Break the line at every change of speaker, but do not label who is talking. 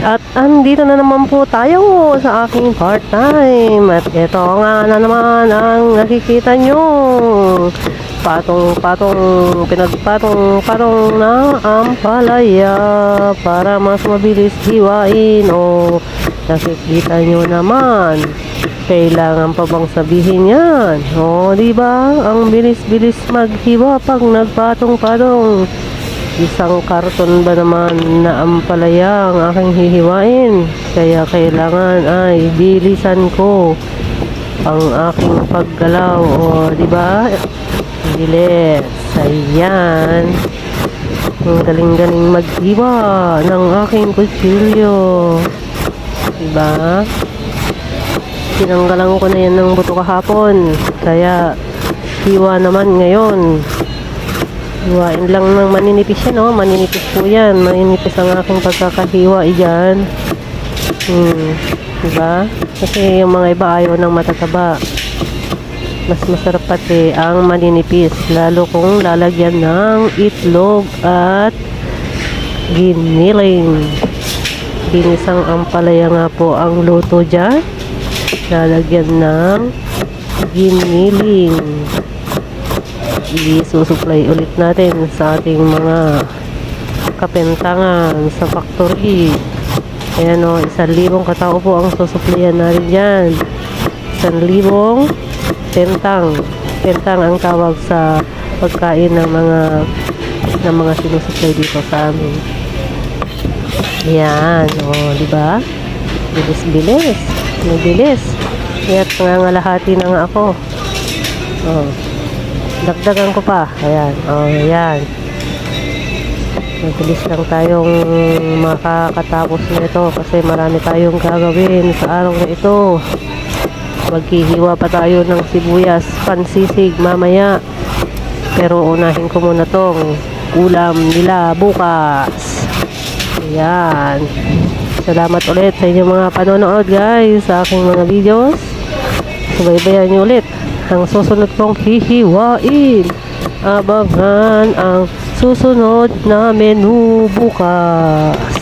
At andito na naman po tayo sa aking part-time. At ito nga na naman ang nakikita nyo. Patong-patong, pinagpatong-patong na ang palaya para mas mabilis hiwain. O, nakikita nyo naman. Kailangan pa bang sabihin yan? O, di ba? Ang bilis-bilis maghiwa pag nagpatong-patong. Isang karton ba naman na ampalaya ang aking hihiwain? Kaya kailangan ay bilisan ko ang aking paggalaw. O, di ba? Bilis. Ayan. Ang galing-galing maghiwa ng aking kutsilyo. Di ba? Tinanggalan ko na yan ng buto kahapon. Kaya, hiwa naman ngayon. Hiwain lang ng maninipis yan, no? Maninipis po yan. Maninipis ang aking pagkakahiwa dyan. Hmm. Diba? Kasi yung mga iba ayaw ng matataba. Mas masarap pati ang maninipis. Lalo kung lalagyan ng itlog at giniling. Ginisang ampalaya nga po ang luto dyan. Lalagyan ng giniling i-susupply ulit natin sa ating mga kapentangan sa factory. Ayan o, isang libong katao po ang susuplayan natin dyan. Isang libong pentang. Pentang ang tawag sa pagkain ng mga ng mga sinusupply dito sa amin. Ayan, o, di ba? Bilis-bilis. Mabilis. Kaya't nangangalahati na nga ako. Oh. Dagdagan ko pa. Ayan. Oh, ayan. Mabilis lang tayong makakatapos nito kasi marami tayong gagawin sa araw na ito. Maghihiwa pa tayo ng sibuyas, pansisig mamaya. Pero unahin ko muna tong ulam nila bukas. Ayan. Salamat ulit sa inyong mga panonood guys sa aking mga videos. Subaybayan nyo ulit ang susunod kong hihiwain. Abangan ang susunod na menu bukas.